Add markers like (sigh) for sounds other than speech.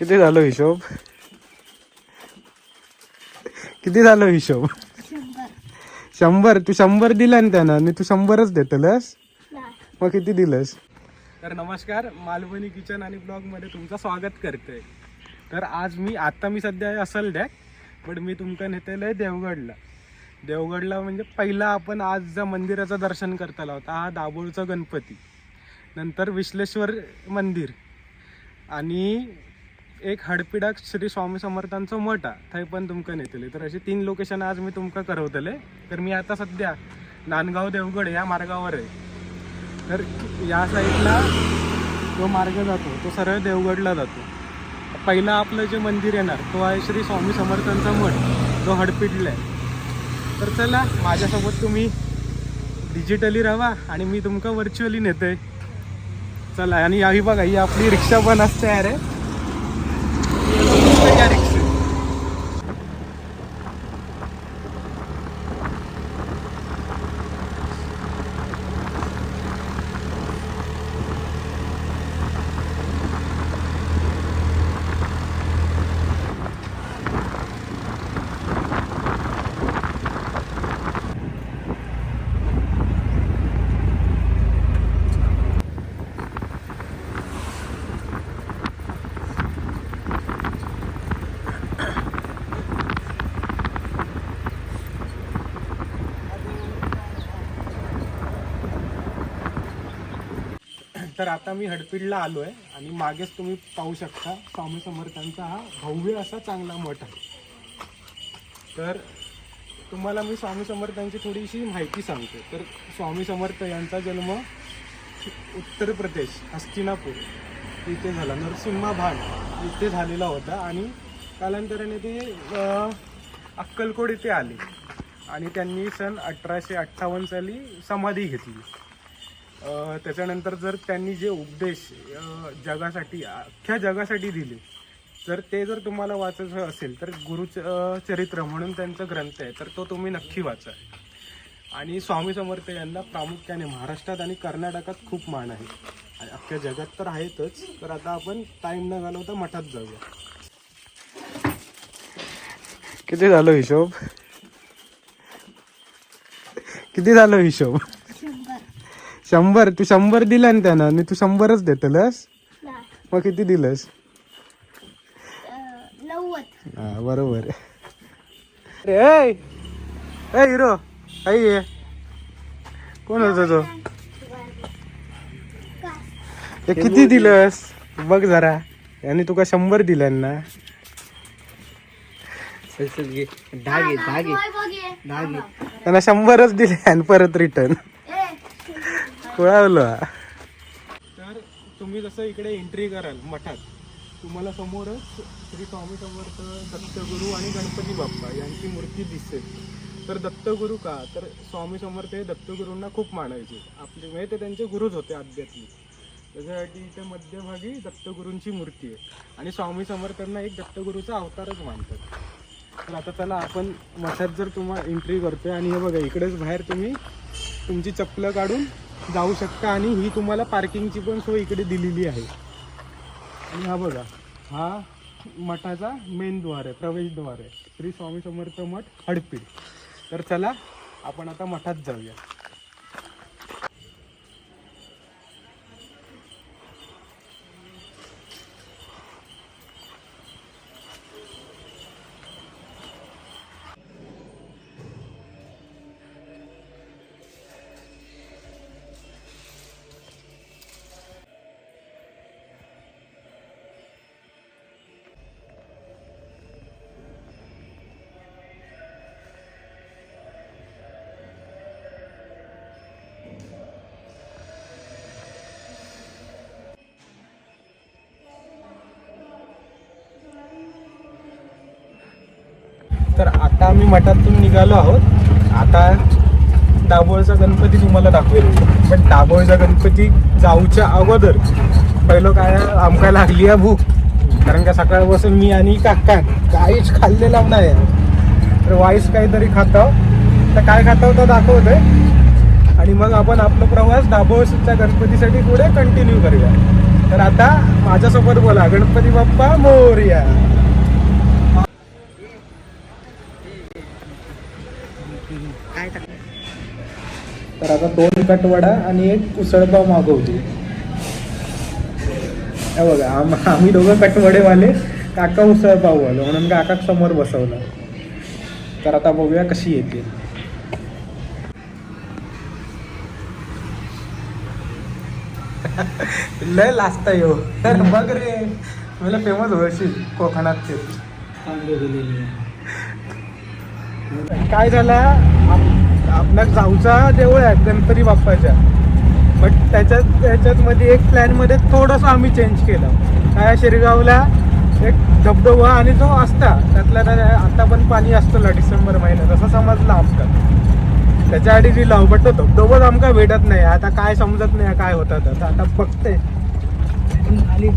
किती झालं हिशोब? किती झालं हिशोब? शंभर. तू शंभर दिला ना त्यानं आणि तू शंभरच देतलस? मग किती दिलंस? तर नमस्कार मालवणी किचन आणि ब्लॉगमध्ये तुमचं स्वागत करते तर आज मी आता मी सध्या असल डॅक पण मी तुमका नेतेलं आहे देवगडला. देवगडला म्हणजे पहिला आपण आज ज्या मंदिराचं दर्शन करताला होता हा दाभोळचा गणपती. नंतर विश्लेश्वर मंदिर. आणि एक हडपिडाक श्री स्वामी समर्थांचं मठ आहे. थंय पण तुमका नेतले. तर अशी तीन लोकेशन आज मी तुमका करवतले. तर मी आता सध्या नांदगाव देवगड या मार्गावर आहे. तर या साईडला जो मार्ग जातो तो सरळ देवगडला जातो. पहिला आपलं जे मंदिर येणार तो आहे श्री स्वामी समर्थांचा मठ जो हडपिडला आहे. तर चला माझ्यासोबत तुम्ही डिजिटली राहा आणि मी तुमका व्हर्च्युअली नेतोय चला आणि याही बघा ही आपली रिक्षा पण असते अरे. या रिक्षा तर आता मी हडपीडला आलो आहे आणि मागेच तुम्ही पाहू शकता स्वामी समर्थांचा हा भव्य असा चांगला मठ आहे. तर तुम्हाला मी स्वामी समर्थांची थोडीशी माहिती सांगतो. तर स्वामी समर्थ यांचा जन्म उत्तर प्रदेश हस्तिनापूर इथे झाला. नरसिंहा भाग इथे झालेला होता आणि कालांतराने ते अक्कलकोट इथे आले. आणि त्यांनी सन अठराशे अठ्ठावन्न साली समाधी घेतली. त्याच्यानंतर जर त्यांनी जे उपदेश जगासाठी अख्ख्या जगासाठी दिले जर ते जर तुम्हाला वाचायचं असेल तर गुरु चरित्र म्हणून त्यांचा ग्रंथ आहे तर तो तुम्ही नक्की वाचा. आणि स्वामी समर्थ यांना प्रामुख्याने महाराष्ट्रात आणि कर्नाटकात खूप मान आहे. आणि अख्ख्या जगात तर आहेतच तर आता आपण टाइम न घालवता मठात जाऊया. किती झालं हिशोब? किती झालं हिशोब? शंभर तू शंभर दिला ना त्यानं आणि तू शंभरच देतलस मग किती दिलंस? हा बरोबर. अरे हिरो! आई ये. कोण होता तो? किती दिलंस? बघ जरा. आणि तुका शंभर दिलं ना. धागे धागे. धागे. त्यांना शंभरच दिले आणि परत रिटर्न कळावलं. तर तुम्ही जसं इकडे एंट्री कराल मठात तुम्हाला समोरच श्री स्वामी समर्थ दत्तगुरू आणि गणपती बाप्पा यांची मूर्ती दिसेल. तर दत्तगुरू का? तर स्वामी समर्थ हे दत्तगुरूंना खूप मानायचे. आपले म्हणजे ते त्यांचे गुरुच होते आध्यात्मिक. त्याच्यासाठी इथे मध्यभागी दत्तगुरूंची मूर्ती आहे. आणि स्वामी समर्थांना एक दत्तगुरूचा अवतारच मानतात. तर आता त्याला आपण मठात जर तुम्हाला एंट्री करतोय आणि हे बघा इकडेच बाहेर तुम्ही तुमची चप्पलं काढून जाऊ शकता आणि ही तुम्हाला पार्किंगची पण सोय इकडे दिलेली आहे. आणि हा बघा हा मठाचा मेन द्वार आहे प्रवेशद्वार आहे. श्री स्वामी समर्थ मठ हडपीड तर चला आपण आता मठात जाऊया. तर आता आम्ही मठातून निघालो आहोत. आता दाभोळचा गणपती तुम्हाला दाखवेल. पण दाभोळचा गणपती जाऊच्या अगोदर पहिलं काय आमका लागली आहे भूक. कारण का सकाळपासून मी आणि काका काहीच खाल्लेला नाही तर वाईस काहीतरी खातो तर काय खातो तो दाखवतोय. आणि मग आपण आपला प्रवास दाभोळच्या गणपतीसाठी पुढे कंटिन्यू करूया. तर आता माझ्यासोबत बोला गणपती बाप्पा मोर्या. काय तर आता दोन कटवडा आणि एक उसळपाव मागवली हे बघा आम आम्ही दोघं कटवडेवाले काका उसळपाववाले म्हणून काका समोर बसवला. तर आता बघूया कशी येते. (laughs) लय लाजता येऊ तर (laughs) बघ रे मला फेमस होशील कोकणातचे काय झाला? आप- आपल्या गावचा देऊळ आहे गणपती बाप्पाच्या. बट त्याच्यात त्याच्यात मध्ये एक प्लॅनमध्ये थोडंसं आम्ही चेंज केलं. काय शिरगावला एक धबधबा आणि तो असता त्यातला आता पण पाणी असतं ना डिसेंबर महिन्यात असं समजलं आमचं. त्याच्या आधी दिला बट तो धबधबाच आमका भेटत नाही. आता काय समजत नाही काय होतं तर आता बघते. आणि